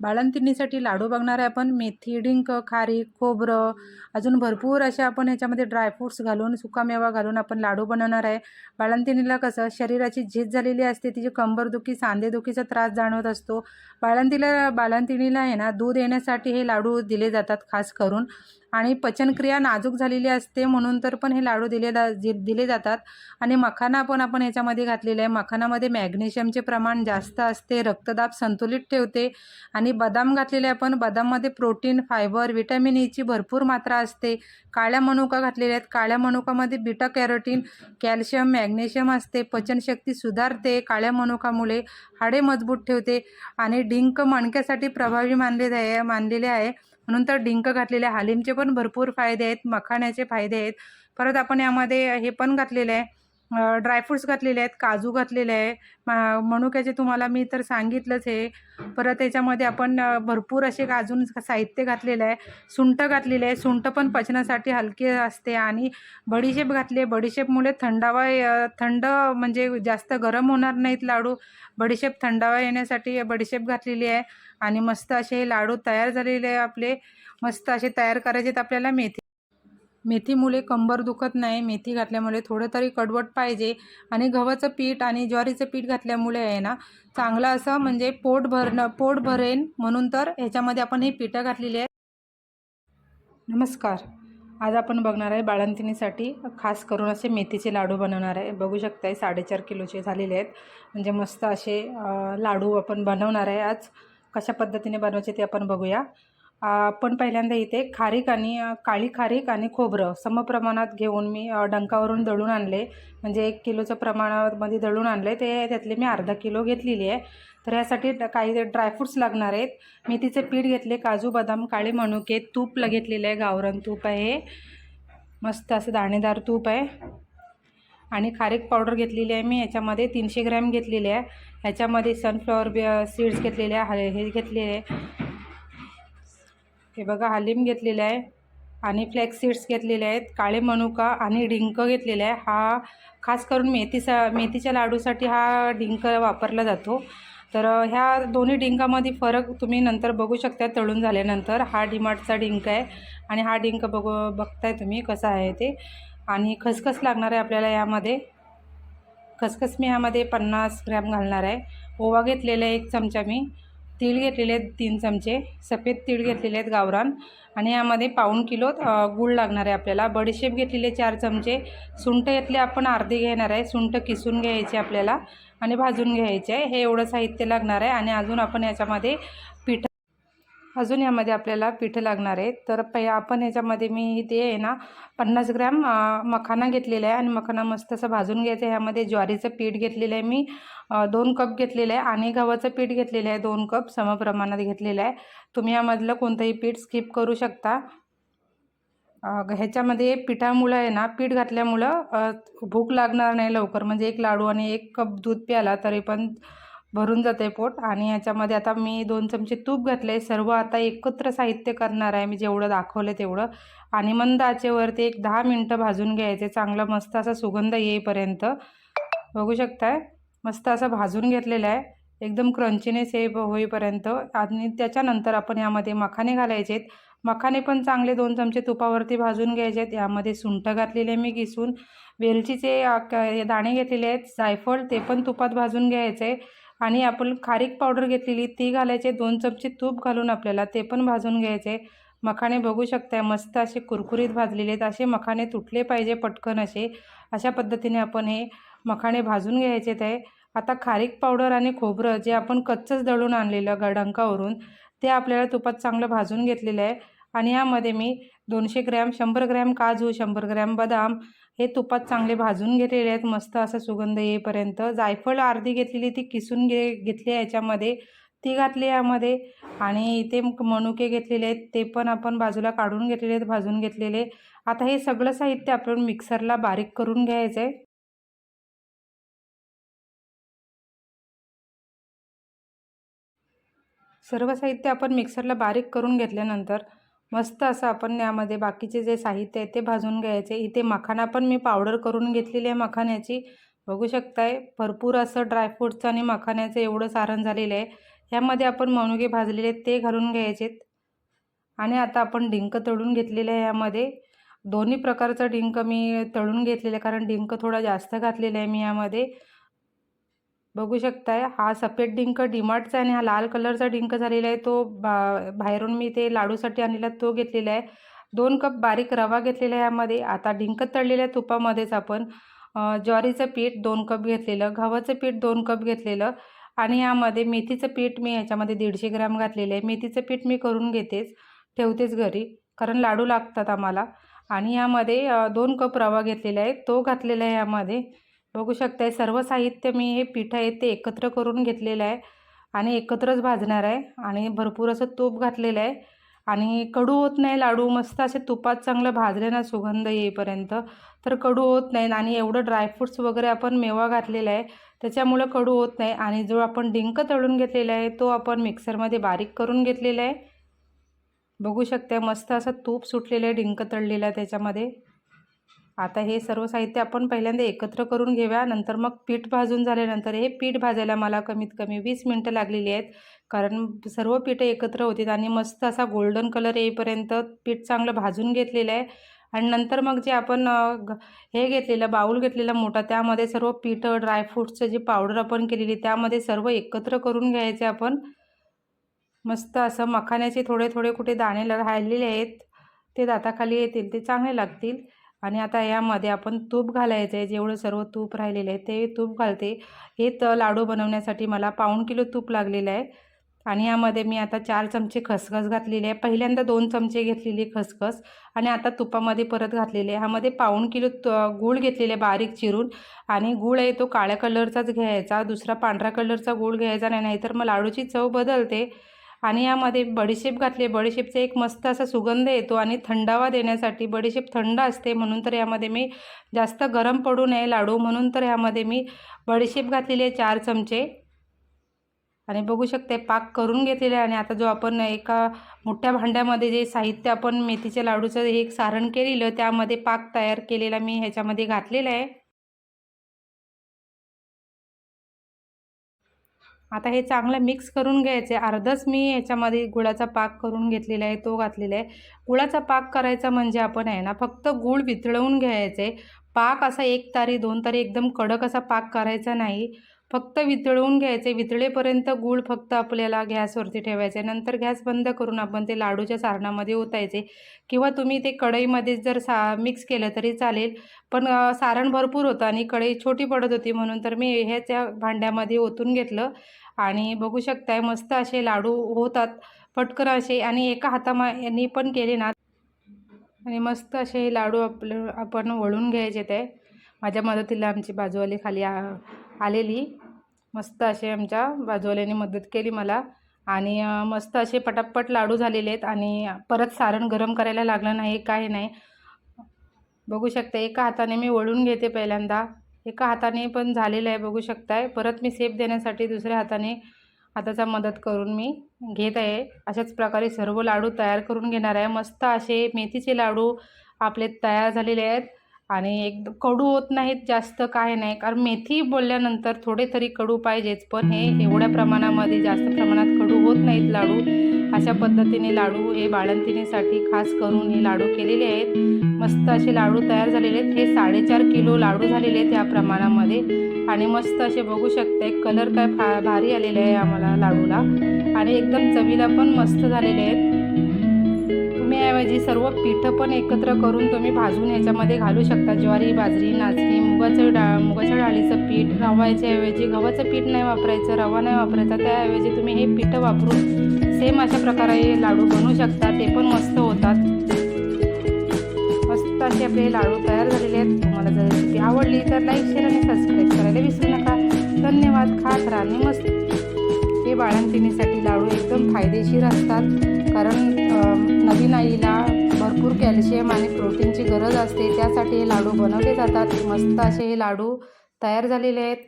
बाळंतिणीसाठी लाडू बघणार आहे आपण मेथी डिंक खारीक खोबरं अजून भरपूर असे आपण ह्याच्यामध्ये ड्रायफ्रूट्स घालून सुकामेवा घालून आपण लाडू बनवणार आहे. बाळंतिणीला कसं शरीराची झीज झालेली असते तिची कंबरदुखी सांधेदुखीचा त्रास जाणवत असतो. बाळंतीला बाळंतिणीला आहे ना दूध येण्यासाठी हे लाडू दिले जातात खास करून. आणि पचनक्रिया नाजूक झालेली असते म्हणून तर पण हे लाडू दिले जा जे दिले जातात. आणि मखाना पण आपण ह्याच्यामध्ये घातलेला आहे. मखानामध्ये मॅग्नेशियमचे प्रमाण जास्त असते रक्तदाब संतुलित ठेवते. आणि आणि बदाम घातलेले आपण बदाममध्ये प्रोटीन फायबर विटॅमिन ईची e भरपूर मात्रा असते. काळ्या मनुका घातलेल्या आहेत. काळ्या मनुकामध्ये बिटा कॅरोटीन कॅल्शियम मॅग्नेशियम असते. पचनशक्ती सुधारते काळ्या मनुकामुळे. हाडे मजबूत ठेवते आणि डिंक मणक्यासाठी प्रभावी मानले जाय मानलेले आहे. म्हणून तर डिंक घातलेले आहे हालिमचे पण भरपूर फायदे आहेत मखाण्याचे फायदे आहेत. परत आपण यामध्ये हे पण घातलेलं आहे. ड्रायफ्रूट्स घातलेले आहेत काजू घातलेले आहे. मा मनुक्याचे तुम्हाला मी तर सांगितलंच आहे. परत त्याच्यामध्ये आपण भरपूर असे अजून साहित्य घातलेलं आहे. सुंठ घातलेले आहे. सुंठ पण पचनासाठी हलके असते आणि बडीशेप घातली आहे. बडीशेपमुळे थंडावा थंड म्हणजे जास्त गरम होणार नाहीत लाडू. बडीशेप थंडावा येण्यासाठी बडीशेप घातलेली आहे. आणि मस्त असे हे लाडू तयार झालेले आहे आपले. मस्त असे तयार करायचे आहेत आपल्याला मेथी मेथीमुळे कंबर दुखत नाही मेथी घातल्यामुळे थोडं तरी कडवट पाहिजे आणि गव्हाचं पीठ आणि ज्वारीचं पीठ घातल्यामुळे आहे ना चांगलं असं म्हणजे पोट भरणं पोट भरेन म्हणून तर ह्याच्यामध्ये आपण ही पिठं घातलेली आहे नमस्कार. आज आपण बघणार आहे बाळंतिणीसाठी खास करून असे मेथीचे लाडू बनवणार आहे. बघू शकताय साडेचार किलोचे झालेले आहेत. म्हणजे मस्त असे लाडू आपण बनवणार आहे आज. कशा पद्धतीने बनवायचे ते आपण बघूया. आपण पहिल्यांदा इथे खारीक आणि काळी खारीक आणि खोबरं समप्रमाणात घेऊन मी डंकावरून दळून आणले. म्हणजे एक किलोचं प्रमाणामध्ये दळून आणले. ते त्यातले मी अर्धा किलो घेतलेली आहे. तर यासाठी काही ड्रायफ्रूट्स लागणार आहेत. मी तिचे पीठ घेतले काजू बदाम काळे मनुके तूप घेतलेलं आहे. गावरण तूप आहे. मस्त असं दाणेदार तूप आहे. आणि खारीक पावडर घेतलेली आहे मी. याच्यामध्ये तीनशे ग्रॅम घेतलेली आहे. ह्याच्यामध्ये सनफ्लॉवर बी सीड्स घेतलेले आहे. हे घेतलेले आहे. हे बघा हालिम घेतलेलं आहे आणि फ्लॅक्स सीड्स घेतलेले आहेत काळे मनुका आणि डिंक घेतलेला आहे. हा खास करून मेथीचा मेथीच्या लाडूसाठी हा डिंक वापरला जातो. तर ह्या दोन्ही डिंकामध्ये फरक तुम्ही नंतर बघू शकता तळून झाल्यानंतर. हा डिमार्टचा डिंक आहे आणि हा डिंक बघू बघताय तुम्ही कसा आहे ते. आणि खसखस लागणार आहे आपल्याला यामध्ये. खसखस मी ह्यामध्ये पन्नास ग्रॅम घालणार आहे. ओवा घेतलेला आहे एक चमचा मी. तीळ घेतलेले आहेत तीन चमचे. सफेद तीळ घेतलेले आहेत गावरान. आणि यामध्ये पाऊण किलो गूळ लागणार आहे आपल्याला. बडीशेप घेतलेले चार चमचे. सुंठ घेतले आपण अर्धे घेणार आहे. सुंठ किसून घ्यायचे आपल्याला आणि भाजून घ्यायचे आहे. हे एवढं साहित्य लागणार आहे. आणि अजून आपण याच्यामध्ये पीठ अजून यामध्ये आपल्याला पीठ लागणार आहे. तर पै आपण याच्यामध्ये मी ते आहे ना पन्नास ग्रॅम मखाना घेतलेला आहे आणि मखाना मस्त असं भाजून घ्यायचं आहे. ह्यामध्ये ज्वारीचं पीठ घेतलेलं आहे मी. दोन कप घेतलेलं आहे आणि गव्हाचं पीठ घेतलेलं आहे. दोन कप समप्रमाणात घेतलेलं आहे. तुम्ही यामधलं कोणतंही पीठ स्किप करू शकता. ह्याच्यामध्ये पिठामुळं आहे ना पीठ घातल्यामुळं भूक लागणार नाही लवकर. म्हणजे एक लाडू आणि एक कप दूध प्याला तरी पण भरून जाते पोट. आणि याच्यामध्ये आता मी दोन चमचे तूप घातले सर्व आता एकत्र साहित्य करणार आहे. मी जेवढं दाखवलं तेवढं. आणि मंद आचेवरती एक दहा मिनटं भाजून घ्यायचे. चांगला मस्त असा सुगंध येईपर्यंत. बघू शकताय? मस्त असं भाजून घेतलेलं आहे. एकदम क्रंचीनेस हे होईपर्यंत. आणि त्याच्यानंतर आपण यामध्ये मखाने घालायचे आहेत मखाने पण चांगले दोन चमचे तुपावरती भाजून घ्यायचे आहेत यामध्ये सुंठ घातलेले मी किसून. वेलचीचे दाणे घेतलेले आहेत. जायफळ ते पण तुपात भाजून घ्यायचे आणि आपण खारीक पावडर घेतलेली ती घालायचे. दोन चमचे तूप घालून आपल्याला ते पण भाजून घ्यायचे. मखाणे बघू शकताय मस्त असे कुरकुरीत भाजलेले आहेत. असे मखाणे तुटले पाहिजे पटकन असे. अशा पद्धतीने आपण हे मखाणे भाजून घ्यायचे ते. आता खारीक पावडर आणि खोबरं जे आपण कच्चंच दळून आणलेलं गडंकावरून ते आपल्याला तुपात चांगलं भाजून घेतलेलं आहे. आणि यामध्ये मी दोनशे ग्रॅम शंभर ग्रॅम काजू शंभर ग्रॅम बदाम हे तुपात चांगले भाजून घेतलेले आहेत. मस्त असा सुगंध येईपर्यंत. जायफळ अर्धी घेतलेली ती किसून घे घेतली आहे याच्यामध्ये. ती घातली यामध्ये. आणि इथे मनुके घेतलेले आहेत. ते पण आपण बाजूला काढून घेतलेले आहेत भाजून घेतलेले. आता हे सगळं साहित्य आपण मिक्सरला बारीक करून घ्यायचं आहे. सर्व साहित्य आपण मिक्सरला बारीक करून घेतल्यानंतर मस्त असं आपण यामध्ये बाकीचे जे साहित्य आहे ते भाजून घ्यायचे. इथे मखाना पण मी पावडर करून घेतलेली आहे मखाण्याची. बघू शकताय भरपूर असं ड्रायफ्रूटचं आणि मखाण्याचं एवढं सारण झालेलं आहे. ह्यामध्ये आपण मनुके भाजलेले आहेत ते घालून घ्यायचेत. आणि आता आपण डिंक तळून घेतलेलं आहे यामध्ये. दोन्ही प्रकारचं डिंक मी तळून घेतलेलं आहे कारण डिंक थोडा जास्त घातलेलं आहे मी यामध्ये. बघू शकताय. हा सफेद डिंक डिमार्टचा आणि हा लाल कलरचा डिंक झालेला आहे. तो बा बाहेरून मी ते लाडूसाठी आणलेला तो घेतलेला आहे. दोन कप बारीक रवा घेतलेला आहे यामध्ये. आता डिंक तळलेल्या तुपामध्येच आपण ज्वारीचं पीठ दोन कप घेतलेलं गव्हाचं पीठ दोन कप घेतलेलं आणि यामध्ये मेथीचं पीठ मी याच्यामध्ये दीडशे ग्रॅम घातलेलं आहे. मेथीचं पीठ मी करून घेतेच ठेवतेच घरी कारण लाडू लागतात आम्हाला. आणि यामध्ये दोन कप रवा घेतलेला आहे. तो घातलेला आहे यामध्ये. बघू शकताय सर्व साहित्य मी हे पीठ आहे ते एकत्र करून घेतलेलं आहे आणि एकत्रच भाजणार आहे आणि भरपूर असं तूप घातलेलं आहे आणि कडू होत नाही लाडू मस्त असे तुपात चांगलं भाजले ना सुगंध येईपर्यंत तर कडू होत नाही आणि एवढं ड्रायफ्रूट्स वगैरे आपण मेवा घातलेला आहे त्याच्यामुळं कडू होत नाही आणि जो आपण डिंक तळून घेतलेला आहे तो आपण मिक्सरमध्ये बारीक करून घेतलेला आहे. बघू शकता मस्त असं तूप सुटलेलं आहे डिंक तळलेलं आहे त्याच्यामध्ये. आता हे सर्व साहित्य आपण पहिल्यांदा एकत्र करून घेऊया. नंतर मग पीठ भाजून झाल्यानंतर हे पीठ भाजायला मला कमीत कमी वीस मिनटं लागलेली आहेत. कारण सर्व पीठं एकत्र होतील आणि मस्त असा गोल्डन कलर येईपर्यंत पीठ चांगलं भाजून घेतलेलं आहे. आणि नंतर मग जे आपण हे घेतलेलं बाऊल घेतलेला मोठा त्यामध्ये सर्व पीठं ड्रायफ्रूट्सचं जी पावडर आपण केलेली त्यामध्ये सर्व एकत्र करून घ्यायचे आपण. मस्त असं मखाण्याचे थोडे थोडे कुठे दाणे राहिलेले आहेत. ते दाताखाली येतील ते चांगले लागतील. आणि आता यामध्ये आपण तूप घालायचं आहे जेवढं सर्व तूप राहिलेलं आहे ते तूप घालते. हे त लाडू बनवण्यासाठी मला पाऊण किलो तूप लागलेलं आहे. आणि यामध्ये मी आता चार चमचे खसखस घातलेले आहे. पहिल्यांदा दोन चमचे घेतलेली खसखस आणि आता तुपामध्ये परत घातलेले आहे. ह्यामध्ये पाऊण किलो त गूळ घेतलेले बारीक चिरून आणि गूळ आहे तो काळ्या कलरचाच घ्यायचा दुसरा पांढरा कलरचा गूळ घ्यायचा नाही नाहीतर मग लाडूची चव बदलते. आणि यामध्ये बडीशेप घातली बडीशेपचा एक मस्त असा सुगंध येतो आणि थंडावा देण्यासाठी बडीशेप थंड असते. म्हणून तर यामध्ये मी जास्त गरम पडू नये लाडू. म्हणून तर यामध्ये मी बडीशेप घातलेली आहे चार चमचे. आणि बघू शकते पाक करून घेतलेले आहे. आणि आता जो आपण एका मोठ्या भांड्यामध्ये जे साहित्य आपण मेथीच्या लाडूचं एक सारण केलेलं त्यामध्ये पाक तयार केलेला मी ह्याच्यामध्ये घातलेला आहे. आता हे चांगलं मिक्स करून घ्यायचे. अर्धच मी याच्यामध्ये गुळाचा पाक करून घेतलेला आहे तो घातलेला आहे. गुळाचा पाक करायचा म्हणजे आपण आहे ना फक्त गूळ वितळवून घ्यायचे. पाक असा एक तारी दोन तारी एकदम कडक असा पाक करायचा नाही. फक्त वितळवून घ्यायचे. वितळेपर्यंत गूळ फक्त आपल्याला गॅसवरती ठेवायचे. नंतर गॅस बंद करून आपण ते लाडूच्या सारणामध्ये ओतायचे. किंवा तुम्ही ते कढईमध्ये जर सा मिक्स केलं तरी चालेल. पण सारण भरपूर होतं आणि कढई छोटी पडत होती म्हणून तर मी ह्याच्या भांड्यामध्ये ओतून घेतलं. आणि बघू शकताय मस्त असे लाडू होतात. पटकन असे आणि एका हातामा यांनी पण केले ना. आणि मस्त असे लाडू आपलं आपण वळून घ्यायचे ते. माझ्या मदतीला आमची बाजूवाली खाली आलेली. मस्त असे आमच्या बाजूवाल्याने मदत केली मला. आणि मस्त असे पटापट लाडू झालेले आहेत आणि परत सारण गरम करायला लागलं नाही काय नाही. बघू शकता एका हाताने मी वळून घेते पहिल्यांदा. एका हाताने पण झालेलं आहे बघू शकताय. परत मी सेप देण्यासाठी दुसऱ्या हाताने हाताचा मदत करून मी घेत आहे. अशाच प्रकारे सर्व लाडू तयार करून घेणार आहे. मस्त असे मेथीचे लाडू आपले तयार झालेले आहेत. आणि एक कडू होत नाहीत जास्त काय नाही. कारण मेथी बोलल्यानंतर थोडे तरी कडू पाहिजेच पण हे एवढ्या प्रमाणामध्ये जास्त प्रमाणात कडू होत नाहीत लाडू. अशा पद्धतीने लाडू हे बाळंतिणीसाठी खास करून हे लाडू केलेले आहेत. मस्त असे लाडू तयार झालेले आहेत. हे साडेचार किलो लाडू झालेले आहेत या प्रमाणामध्ये. आणि मस्त असे बघू शकते कलर काय फा भारी आलेले आहे आम्हाला लाडूला. आणि एकदम चवीला पण मस्त झालेले आहेत. तुम्ही ऐवजी सर्व पिठं पण एकत्र करून तुम्ही भाजून याच्यामध्ये घालू शकता. ज्वारी बाजरी नाचणी मुगाचं डाळ मुगाच्या डाळीचं पीठ रवायच्या ऐवजी गव्हाचं पीठ नाही वापरायचं रवा नाही वापरायचा त्याऐवजी तुम्ही हे पिठं वापरून सेम अशा प्रकारे लाडू बनवू शकता. ते पण मस्त होतात. मस्त असे आपले लाडू तयार झालेले आहेत. तुम्हाला जर रेसिपी आवडली तर लाईक शेअर आणि सबस्क्राईब करायला विसरू नका. धन्यवाद. खात राहा मस्त. हे बाळंतिणीसाठी लाडू एकदम फायदेशीर असतात. कारण नवीन आईला भरपूर कॅल्शियम आणि प्रोटीनची गरज असते त्यासाठी हे लाडू बनवले जातात. मस्त असे हे लाडू तयार झालेले आहेत.